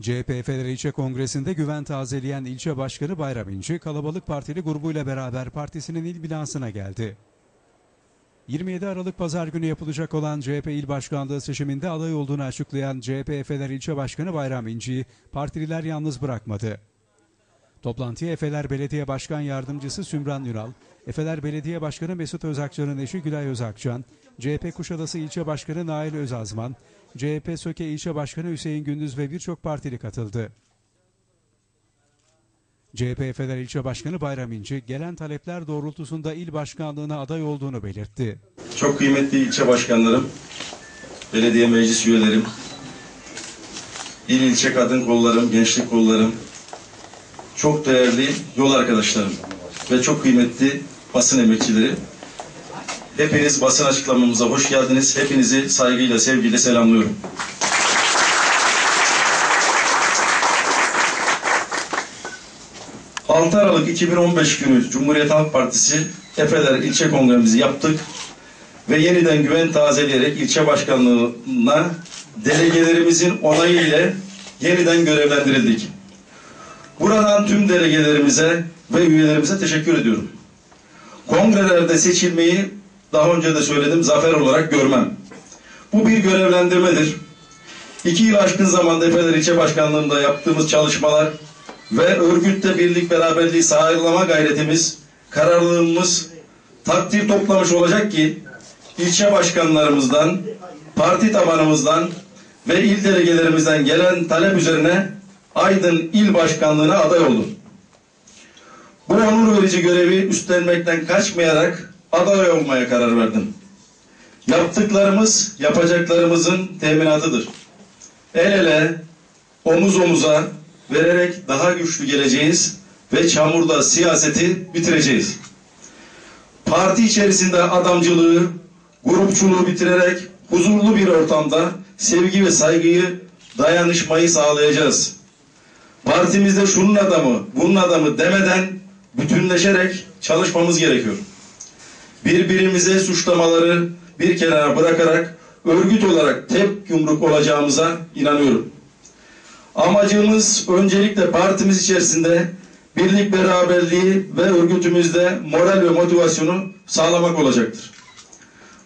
CHP Efeler İlçe Kongresi'nde güven tazeleyen ilçe başkanı Bayram İnci, kalabalık partili grubuyla beraber partisinin il binasına geldi. 27 Aralık Pazar günü yapılacak olan CHP il başkanlığı seçiminde aday olduğunu açıklayan CHP Efeler İlçe Başkanı Bayram İnci'yi partililer yalnız bırakmadı. Toplantıya Efeler Belediye Başkan Yardımcısı Sümran Ünal, Efeler Belediye Başkanı Mesut Özakçan'ın eşi Gülay Özakçan, CHP Kuşadası İlçe Başkanı Nail Özazman, CHP Söke İlçe Başkanı Hüseyin Gündüz ve birçok partili katıldı. CHP Efeler İlçe Başkanı Bayram İnci, gelen talepler doğrultusunda il başkanlığına aday olduğunu belirtti. Çok kıymetli ilçe başkanlarım, belediye meclis üyelerim, il ilçe kadın kollarım, gençlik kollarım, çok değerli yol arkadaşlarım ve çok kıymetli basın emekçileri. Hepiniz basın açıklamamıza hoş geldiniz. Hepinizi saygıyla, sevgiyle selamlıyorum. ...6 Aralık 2015 günü Cumhuriyet Halk Partisi Efeler ilçe kongremizi yaptık ve yeniden güven tazeleyerek ilçe başkanlığına delegelerimizin onayı ile yeniden görevlendirildik. Buradan tüm delegelerimize ve üyelerimize teşekkür ediyorum. Kongrelerde seçilmeyi daha önce de söyledim zafer olarak görmem. Bu bir görevlendirmedir. İki yıl aşkın zamanda Efeler İlçe Başkanlığı'nda yaptığımız çalışmalar ve örgütle birlik beraberliği sağlama gayretimiz, kararlılığımız takdir toplamış olacak ki ilçe başkanlarımızdan, parti tabanımızdan ve il delegelerimizden gelen talep üzerine Aydın İl Başkanlığı'na aday oldum. Bu onur verici görevi üstlenmekten kaçmayarak aday olmaya karar verdim. Yaptıklarımız yapacaklarımızın teminatıdır. El ele, omuz omuza vererek daha güçlü geleceğiz ve çamurda siyaseti bitireceğiz. Parti içerisinde adamcılığı, grupçuluğu bitirerek huzurlu bir ortamda sevgi ve saygıyı, dayanışmayı sağlayacağız. Partimizde şunun adamı, bunun adamı demeden bütünleşerek çalışmamız gerekiyor. Birbirimize suçlamaları bir kenara bırakarak örgüt olarak tek yumruk olacağımıza inanıyorum. Amacımız öncelikle partimiz içerisinde birlik beraberliği ve örgütümüzde moral ve motivasyonu sağlamak olacaktır.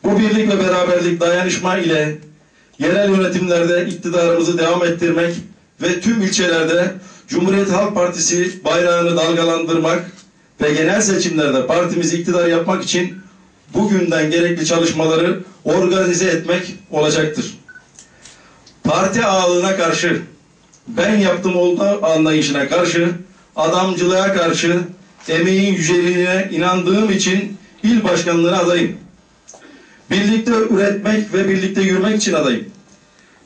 Bu birlik ve beraberlik dayanışma ile yerel yönetimlerde iktidarımızı devam ettirmek ve tüm ilçelerde Cumhuriyet Halk Partisi bayrağını dalgalandırmak ve genel seçimlerde partimizi iktidar yapmak için bugünden gerekli çalışmaları organize etmek olacaktır. Parti ağalığına karşı, ben yaptım olduğu anlayışına karşı, adamcılığa karşı, emeğin yüceliğine inandığım için il başkanlığına adayım. Birlikte üretmek ve birlikte yürümek için adayım.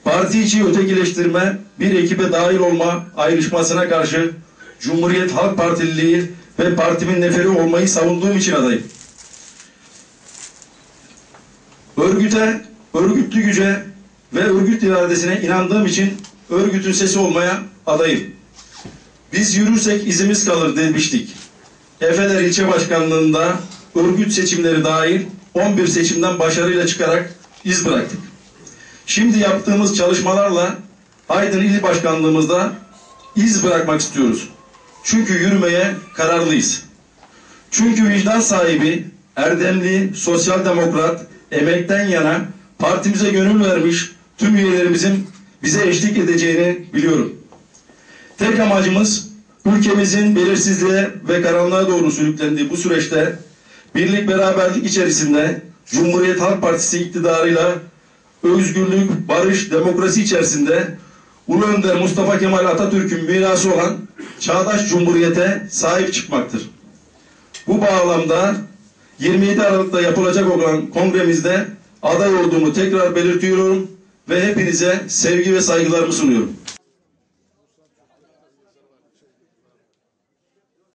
Parti içi ötekileştirme, bir ekibe dahil olma ayrışmasına karşı Cumhuriyet Halk Partililiği ve partimin neferi olmayı savunduğum için adayım. Örgüte, örgütlü güce ve örgüt iradesine inandığım için örgütün sesi olmaya adayım. Biz yürürsek izimiz kalır demiştik. Efeler İlçe Başkanlığı'nda örgüt seçimleri dahil 11 seçimden başarıyla çıkarak iz bıraktık. Şimdi yaptığımız çalışmalarla Aydın İl Başkanlığımızda iz bırakmak istiyoruz. Çünkü yürümeye kararlıyız. Çünkü vicdan sahibi, erdemli, sosyal demokrat, emekten yana partimize gönül vermiş tüm üyelerimizin bize eşlik edeceğini biliyorum. Tek amacımız ülkemizin belirsizliğe ve karanlığa doğru sürüklendiği bu süreçte birlik beraberlik içerisinde Cumhuriyet Halk Partisi iktidarıyla özgürlük, barış, demokrasi içerisinde Ulu Önder Mustafa Kemal Atatürk'ün mirası olan çağdaş cumhuriyete sahip çıkmaktır. Bu bağlamda 27 Aralık'ta yapılacak olan kongremizde aday olduğumu tekrar belirtiyorum ve hepinize sevgi ve saygılarımı sunuyorum.